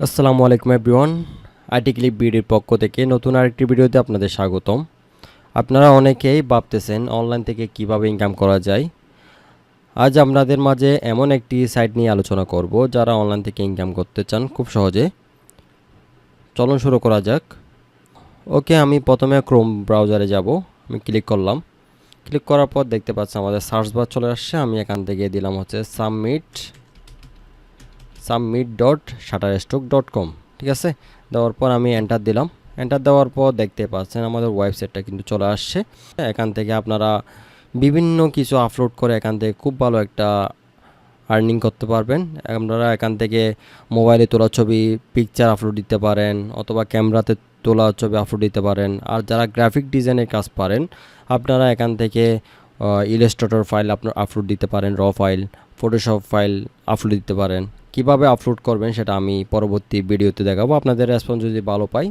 আসসালামু আলাইকুম everyone. IT clip বিডির পক্ষ থেকে নতুন আরেকটি ভিডিওতে আপনাদের স্বাগতম। আপনারা অনেকেই ভাবতেছেন অনলাইন থেকে কীভাবে ইনকাম করা যায়। আজ আপনাদের মাঝে এমন একটি সাইট নিয়ে আলোচনা করব, যারা অনলাইন থেকে ইনকাম করতে চান খুব সহজে। চলুন শুরু করা যাক। ওকে, আমি প্রথমে ক্রোম ব্রাউজারে যাব। আমি ক্লিক করলাম। ক্লিক করার পর দেখতে পাচ্ছি আমাদের সার্চ বার চলে আসছে। আমি এখান থেকে দিলাম হচ্ছে submit submit dot Shutterstock dot com ঠিক আছে? দেওয়ার পর আমি এন্টার দিলাম। এন্টার দেওয়ার পর দেখতে পাচ্ছেন আমাদের ওয়েবসাইটটা কিন্তু চলে আসছে। এখান থেকে আপনারা বিভিন্ন কিছু আপলোড করে এখান থেকে খুব ভালো একটা আর্নিং করতে পারবেন। আপনারা এখান থেকে মোবাইলে তোলা ছবি পিকচার আপলোড দিতে পারেন, অথবা ক্যামেরাতে তোলা ছবি আপলোড দিতে পারেন। আর যারা গ্রাফিক ডিজাইনের কাজ পারেন, আপনারা এখান থেকে ইলাস্ট্রেটর ফাইল আপনার আপলোড দিতে পারেন র ফাইল ফটোশপ ফাইল আপলোড দিতে পারেন। কীভাবে আপলোড করবেন সেটা আমি পরবর্তী ভিডিওতে দেখাবো। আপনাদের রেসপন্স যদি ভালো পাই,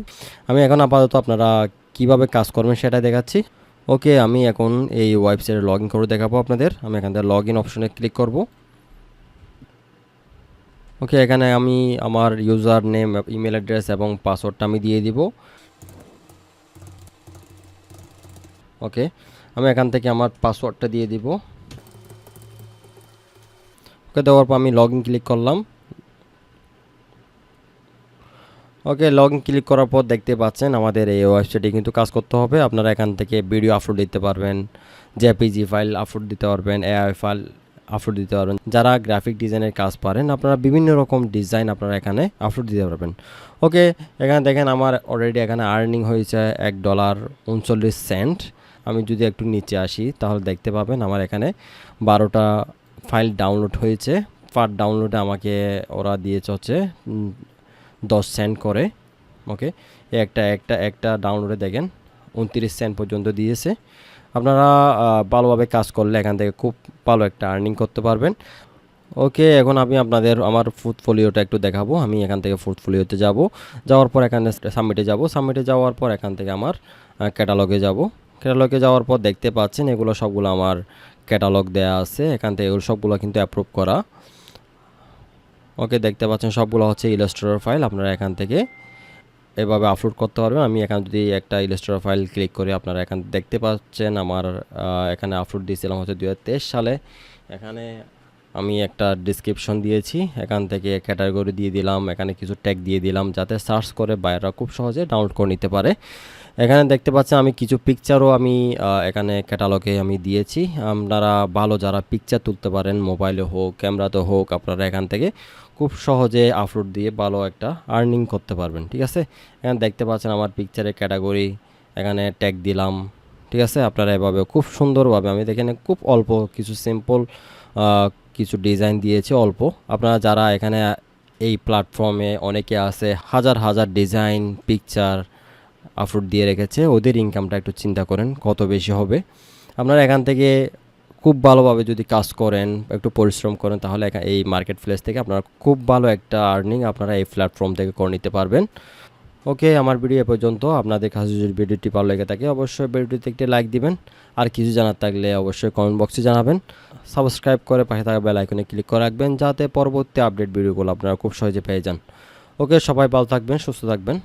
আমি এখন আপাতত আপনারা কীভাবে কাজ করবেন সেটা দেখাচ্ছি। ওকে, আমি এখন এই ওয়েবসাইটে লগ ইন করে দেখাবো আপনাদের। আমি এখান থেকে লগ ইন অপশনে ক্লিক করব। ওকে, এখানে আমি আমার ইউজার নেম ইমেল অ্যাড্রেস এবং পাসওয়ার্ডটা আমি দিয়ে দিব। ওকে, আমি এখান থেকে আমার পাসওয়ার্ডটা দিয়ে দিব। ওকে, দেওয়ার পর আমি লগ ইন ক্লিক করলাম। ওকে লগ ইন ক্লিক করার পর দেখতে পাচ্ছেন আমাদের এই ওয়েবসাইটে কিন্তু কাজ করতে হবে। আপনারা এখান থেকে ভিডিও আপলোড দিতে পারবেন জেপিজি ফাইল আপলোড দিতে পারবেন এআই ফাইল আপলোড দিতে পারবেন। যারা গ্রাফিক ডিজাইনের কাজ পারেন, আপনারা বিভিন্ন রকম ডিজাইন আপনারা এখানে আপলোড দিতে পারবেন। ওকে এখানে দেখেন আমার অলরেডি এখানে আর্নিং হয়েছে এক ডলার উনচল্লিশ সেন্ট আমি যদি একটু নিচে আসি, তাহলে দেখতে পাবেন আমার এখানে বারোটা ফাইল ডাউনলোড হয়েছে। পার ডাউনলোডে আমাকে ওরা দিয়েছে হচ্ছে দশ সেন্ট করে ওকে একটা একটা একটা ডাউনলোডে দেখেন, উনত্রিশ সেন্ট পর্যন্ত দিয়েছে। আপনারা ভালোভাবে কাজ করলে এখান থেকে খুব ভালো একটা আর্নিং করতে পারবেন। ওকে এখন আমি আপনাদের আমার পোর্টফোলিওটা একটু দেখাবো। আমি এখান থেকে পোর্টফোলিওতে যাব। যাওয়ার পর এখানে সাবমিটে যাব। সাবমিটে যাওয়ার পর এখান থেকে আমার ক্যাটালগে যাব। ক্যাটালগে যাওয়ার পর দেখতে পাচ্ছেন এগুলো সবগুলো আমার ক্যাটালগ দেয়া আছে। এখান থেকে এগুলো সবগুলো কিন্তু অ্যাপ্রুভ করা। ওকে দেখতে পাচ্ছেন, সবগুলো হচ্ছে ইলাস্ট্রেটর ফাইল আপনারা এখান থেকে এভাবে আপলোড করতে পারবেন। আমি এখানে যদি একটা ইলাস্ট্রেটর ফাইল ক্লিক করি, আপনারা এখান দেখতে পাচ্ছেন আমার এখানে আপলোড দিয়েছিলাম হচ্ছে দু হাজার তেইশ সালে। এখানে আমি একটা ডিসক্রিপশন দিয়েছি, এখান থেকে ক্যাটাগরি দিয়ে দিলাম, এখানে কিছু ট্যাগ দিয়ে দিলাম, যাতে সার্চ করে বাইরা খুব সহজে ডাউনলোড করে নিতে পারে। এখানে দেখতে পাচ্ছেন আমি কিছু পিকচারও আমি এখানে ক্যাটালগে আমি দিয়েছি। আপনারা ভালো যারা পিকচার তুলতে পারেন মোবাইলে হোক ক্যামেরাতে হোক, আপনারা এখান থেকে খুব সহজে আপলোড দিয়ে ভালো একটা আর্নিং করতে পারবেন, ঠিক আছে? এখানে দেখতে পাচ্ছেন আমার পিকচারের ক্যাটাগরি এখানে ট্যাগ দিলাম, ঠিক আছে? আপনারা এভাবে খুব সুন্দরভাবে, আমি এখানে খুব অল্প কিছু সিম্পল কিছু ডিজাইন দিয়েছি অল্প। আপনারা যারা এখানে এই প্ল্যাটফর্মে অনেকে আছে, হাজার হাজার ডিজাইন পিকচার আপলোড দিয়ে রেখেছে, ওদের ইনকামটা একটু চিন্তা করেন কত বেশি হবে। আপনারা এখান থেকে খুব ভালোভাবে যদি কাজ করেন, একটু পরিশ্রম করেন, তাহলে এই মার্কেট প্লেস থেকে আপনারা খুব ভালো একটা আর্নিং আপনারা এই প্ল্যাটফর্ম থেকে করে নিতে পারবেন। ওকে আমার ভিডিও এ পর্যন্ত। আপনাদের কাছে যদি ভিডিওটি ভালো লেগে থাকে, অবশ্যই ভিডিওটিতে একটি লাইক দিবেন। আর কিছু জানার থাকলে অবশ্যই কমেন্ট বক্সে জানাবেন। সাবস্ক্রাইব করে পাশে থাকা বেল আইকনে ক্লিক করে রাখবেন, যাতে পরবর্তী আপডেট ভিডিওগুলো আপনারা খুব সহজে পেয়ে যান। ওকে সবাই ভালো থাকবেন, সুস্থ থাকবেন।